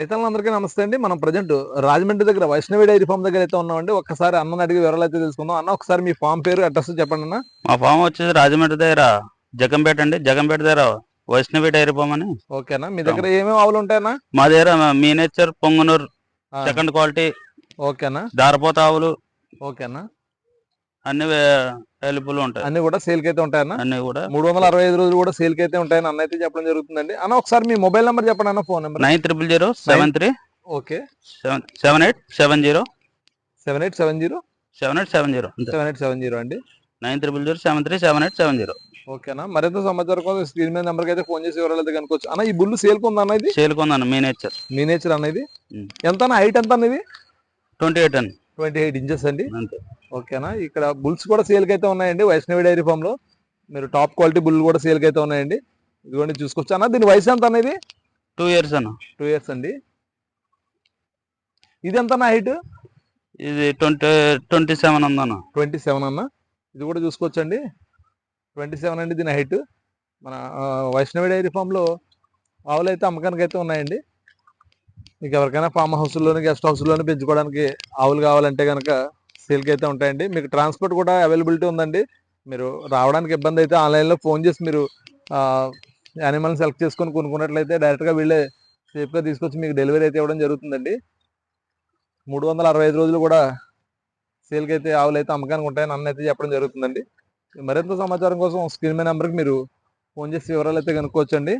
రైతులందరికీ నమస్తే అండి. మనం ప్రజెంట్ రాజమండ్రి దగ్గర వైష్ణవి డైరీ ఫామ్ దగ్గర అయితే ఉన్నామండి. ఒక్కసారి అన్నని అడిగి వివరాలు అయితే తెలుసుకుందాం. అన్న ఒకసారి మీ ఫామ్ పేరు అడ్రస్ చెప్పండి అన్న. మా ఫామ్ వచ్చేసి రాజమండ్రి దగ్గర జగంపేట అండి. జగంపేట దగ్గర వైష్ణవి డైరీ ఫామ్ అని. ఓకేనా మీ దగ్గర ఏమేమి ఆవులు ఉంటాయన్నా మా దగ్గర మీ నేచర్ పొంగునూరు సెకండ్ క్వాలిటీ ఓకేనా దారపోత ఆవులు. ఓకేనా అన్ని అవైలబుల్ ఉంటాయి. అన్ని కూడా సేల్కి అయితే ఉంటాయన్న? అన్ని కూడా మూడు వందల అరవై ఐదు రోజులు కూడా సేల్కి అయితే ఉంటాయని అన్న అయితే చెప్పడం జరుగుతుందండి. అన్న ఒకసారి మీ మొబైల్ నెంబర్ చెప్పండి అన్న phone number. Nine triple zero seven three okay. Seven seven eight seven zero seven eight seven zero? Seven eight seven zero seven eight seven zero అండి. Nine triple zero seven three seven eight seven zero. ఓకేనా మరింత సమాచారం కోసం screen మీద నెంబర్కి అయితే phone చేసి వివరాలు అయితే కనుకోవచ్చు అన్న ఈ బుల్లు సేల్ ఉందా అన్న ఇది? సేల్కొందాను మీ నేచర్ మీ నేచర్ అనేది. ఎంత అన్న హైట్ ఎంత అన్నది ట్వంటీ ఎయిట్ అని ట్వంటీ ఎయిట్ ఇంచెస్ అండి. అంతే. ఓకేనా? ఇక్కడ బుల్స్ కూడా సేల్కి అయితే ఉన్నాయండి వైష్ణవి డైరీ ఫామ్లో. మీరు టాప్ క్వాలిటీ బుల్ కూడా సేల్కి అయితే ఉన్నాయండి. ఇదిగోండి చూసుకోవచ్చు అన్న? దీని వయసు ఎంత అనేది టూ ఇయర్స్ అన్న. టూ ఇయర్స్ అండి. ఇది ఎంత అన్న హైట్? ఇది ట్వంటీ ట్వంటీ సెవెన్ ఉందన్న ట్వంటీ సెవెన్ అన్న. ఇది కూడా చూసుకోవచ్చండి. ట్వంటీ సెవెన్ అండి దీని హైట్. మన వైష్ణవి డైరీ ఫామ్లో ఆవులు అయితే అమ్మకానికి అయితే ఉన్నాయండి. మీకు ఎవరికైనా ఫామ్ హౌస్లోని గెస్ట్ హౌస్లోని పెంచుకోవడానికి ఆవులు కావాలంటే కనుక సేల్కి అయితే ఉంటాయండి. మీకు ట్రాన్స్పోర్ట్ కూడా అవైలబిలిటీ ఉందండి. మీరు రావడానికి ఇబ్బంది అయితే ఆన్లైన్లో ఫోన్ చేసి మీరు యానిమల్ని సెలెక్ట్ చేసుకొని కొనుక్కున్నట్లయితే డైరెక్ట్గా వీళ్ళే సేఫ్గా తీసుకొచ్చి మీకు డెలివరీ అయితే ఇవ్వడం జరుగుతుందండి. మూడు వందల అరవై ఐదు రోజులు కూడా సేల్కి అయితే ఆవులు అయితే అమ్మకానికి ఉంటాయని అన్న అయితే చెప్పడం జరుగుతుందండి. మరింత సమాచారం కోసం స్క్రీన్ మీద నెంబర్కి మీరు ఫోన్ చేసి వివరాలు అయితే కనుక్కోవచ్చండి.